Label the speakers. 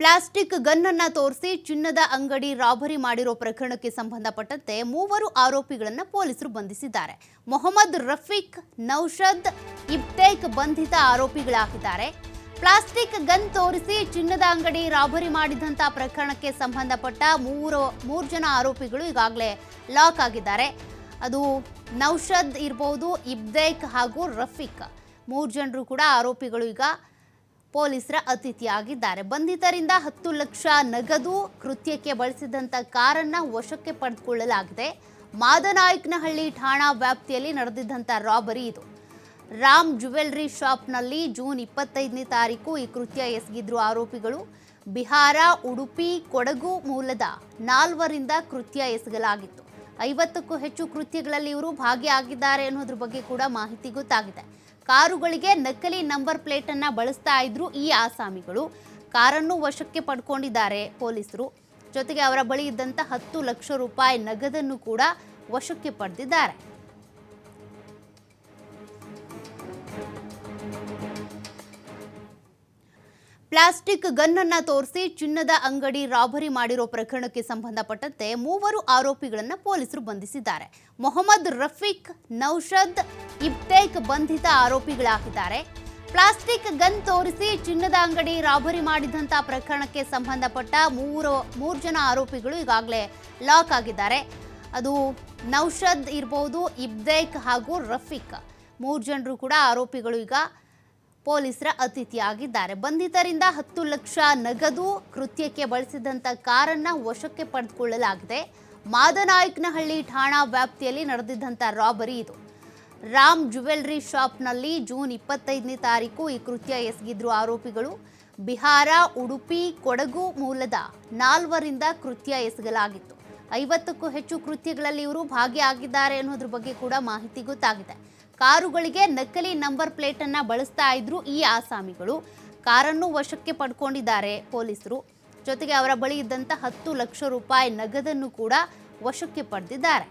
Speaker 1: Plastic ಗನ್ನನ್ನ ತೋರಿಸಿ ಚಿನ್ನದ ಅಂಗಡಿ ರಾಬರಿ ಮಾಡಿರೋ ಪ್ರಕರಣಕ್ಕೆ ಸಂಬಂಧಪಟ್ಟಂತೆ ಮೂವರು ಆರೋಪಿಗಳನ್ನು ಪೊಲೀಸರು ಬಂಧಿಸಿದ್ದಾರೆ. ಮೊಹಮ್ಮದ್ ರಫೀಕ್ ನೌಷದ್ ಇಬ್ತೇಕ್ ಬಂಧಿತ ಆರೋಪಿಗಳಾಗಿದ್ದಾರೆ. ಪ್ಲಾಸ್ಟಿಕ್ ಗನ್ ತೋರಿಸಿ ಚಿನ್ನದ ಅಂಗಡಿ ರಾಬರಿ ಮಾಡಿದಂಥ ಪ್ರಕರಣಕ್ಕೆ ಸಂಬಂಧಪಟ್ಟ ಮೂರು ಮೂರು ಜನ ಆರೋಪಿಗಳು ಈಗಾಗಲೇ ಲಾಕ್ ಆಗಿದ್ದಾರೆ. ಅದು ನೌಷದ್ ಇರ್ಬೋದು ಇಬ್ದೇಕ್ ಹಾಗೂ ರಫೀಕ್. ಮೂರು ಜನರು ಕೂಡ ಆರೋಪಿಗಳು ಈಗ ಪೊಲೀಸರ ಅತಿಥಿಯಾಗಿದ್ದಾರೆ. ಬಂಧಿತರಿಂದ ಹತ್ತು ಲಕ್ಷ ನಗದು ಕೃತ್ಯಕ್ಕೆ ಬಳಸಿದಂಥ ಕಾರನ್ನು ವಶಕ್ಕೆ ಪಡೆದುಕೊಳ್ಳಲಾಗಿದೆ. ಮಾದನಾಯಕನಹಳ್ಳಿ ಠಾಣಾ ವ್ಯಾಪ್ತಿಯಲ್ಲಿ ನಡೆದಿದ್ದಂಥ ರಾಬರಿ ಇದು. ರಾಮ್ ಜುವೆಲ್ರಿ ಶಾಪ್ನಲ್ಲಿ ಜೂನ್ ಇಪ್ಪತ್ತೈದನೇ ತಾರೀಕು ಈ ಕೃತ್ಯ ಎಸಗಿದ್ರು ಆರೋಪಿಗಳು. ಬಿಹಾರ, ಉಡುಪಿ, ಕೊಡಗು ಮೂಲದ ನಾಲ್ವರಿಂದ ಕೃತ್ಯ ಎಸಗಲಾಗಿತ್ತು. ಐವತ್ತಕ್ಕೂ ಹೆಚ್ಚು ಕೃತ್ಯಗಳಲ್ಲಿ ಇವರು ಭಾಗಿಯಾಗಿದ್ದಾರೆ ಅನ್ನೋದ್ರ ಬಗ್ಗೆ ಕೂಡ ಮಾಹಿತಿ ಗೊತ್ತಾಗಿದೆ. ಕಾರುಗಳಿಗೆ ನಕಲಿ ನಂಬರ್ ಪ್ಲೇಟ್ ಅನ್ನ ಬಳಸ್ತಾ ಇದ್ರು ಈ ಆಸಾಮಿಗಳು. ಕಾರನ್ನು ವಶಕ್ಕೆ ಪಡ್ಕೊಂಡಿದ್ದಾರೆ ಪೊಲೀಸರು. ಜೊತೆಗೆ ಅವರ ಬಳಿ ಇದ್ದಂತ ಹತ್ತು ಲಕ್ಷ ರೂಪಾಯಿ ನಗದನ್ನು ಕೂಡ ವಶಕ್ಕೆ ಪಡೆದಿದ್ದಾರೆ. ಪ್ಲಾಸ್ಟಿಕ್ ಗನ್ನನ್ನು ತೋರಿಸಿ ಚಿನ್ನದ ಅಂಗಡಿ ರಾಬರಿ ಮಾಡಿರೋ ಪ್ರಕರಣಕ್ಕೆ ಸಂಬಂಧಪಟ್ಟಂತೆ ಮೂವರು ಆರೋಪಿಗಳನ್ನು ಪೊಲೀಸರು ಬಂಧಿಸಿದ್ದಾರೆ. ಮೊಹಮ್ಮದ್ ರಫೀಕ್ ನೌಷದ್ ಇಬ್ತೇಕ್ ಬಂಧಿತ ಆರೋಪಿಗಳಾಗಿದ್ದಾರೆ. ಪ್ಲಾಸ್ಟಿಕ್ ಗನ್ ತೋರಿಸಿ ಚಿನ್ನದ ಅಂಗಡಿ ರಾಬರಿ ಮಾಡಿದಂಥ ಪ್ರಕರಣಕ್ಕೆ ಸಂಬಂಧಪಟ್ಟ ಮೂರು ಮೂರು ಜನ ಆರೋಪಿಗಳು ಈಗಾಗಲೇ ಲಾಕ್ ಆಗಿದ್ದಾರೆ. ಅದು ನೌಷದ್ ಇರ್ಬೋದು ಇಬ್ದೇಕ್ ಹಾಗೂ ರಫೀಕ್. ಮೂರು ಜನರು ಕೂಡ ಆರೋಪಿಗಳು ಈಗ ಪೊಲೀಸರ ಅತಿಥಿಯಾಗಿದ್ದಾರೆ. ಬಂಧಿತರಿಂದ ಹತ್ತು ಲಕ್ಷ ನಗದು ಕೃತ್ಯಕ್ಕೆ ಬಳಸಿದಂಥ ಕಾರನ್ನು ವಶಕ್ಕೆ ಪಡೆದುಕೊಳ್ಳಲಾಗಿದೆ. ಮಾದನಾಯಕನಹಳ್ಳಿ ಠಾಣಾ ವ್ಯಾಪ್ತಿಯಲ್ಲಿ ನಡೆದಿದ್ದಂಥ ರಾಬರಿ ಇದು. ರಾಮ್ ಜುವೆಲ್ರಿ ಶಾಪ್ನಲ್ಲಿ ಜೂನ್ ಇಪ್ಪತ್ತೈದನೇ ತಾರೀಕು ಈ ಕೃತ್ಯ ಎಸಗಿದ್ರು ಆರೋಪಿಗಳು. ಬಿಹಾರ, ಉಡುಪಿ, ಕೊಡಗು ಮೂಲದ ನಾಲ್ವರಿಂದ ಕೃತ್ಯ ಎಸಗಲಾಗಿತ್ತು. ಐವತ್ತಕ್ಕೂ ಹೆಚ್ಚು ಕೃತ್ಯಗಳಲ್ಲಿ ಇವರು ಭಾಗಿಯಾಗಿದ್ದಾರೆ ಅನ್ನೋದ್ರ ಬಗ್ಗೆ ಕೂಡ ಮಾಹಿತಿ ಗೊತ್ತಾಗಿದೆ. ಕಾರುಗಳಿಗೆ ನಕಲಿ ನಂಬರ್ ಪ್ಲೇಟ್ ಅನ್ನ ಬಳಸ್ತಾ ಇದ್ರು ಈ ಆಸಾಮಿಗಳು. ಕಾರನ್ನು ವಶಕ್ಕೆ ಪಡ್ಕೊಂಡಿದ್ದಾರೆ ಪೊಲೀಸರು. ಜೊತೆಗೆ ಅವರ ಬಳಿ ಇದ್ದಂತ ಹತ್ತು ಲಕ್ಷ ರೂಪಾಯಿ ನಗದನ್ನು ಕೂಡ ವಶಕ್ಕೆ ಪಡೆದಿದ್ದಾರೆ.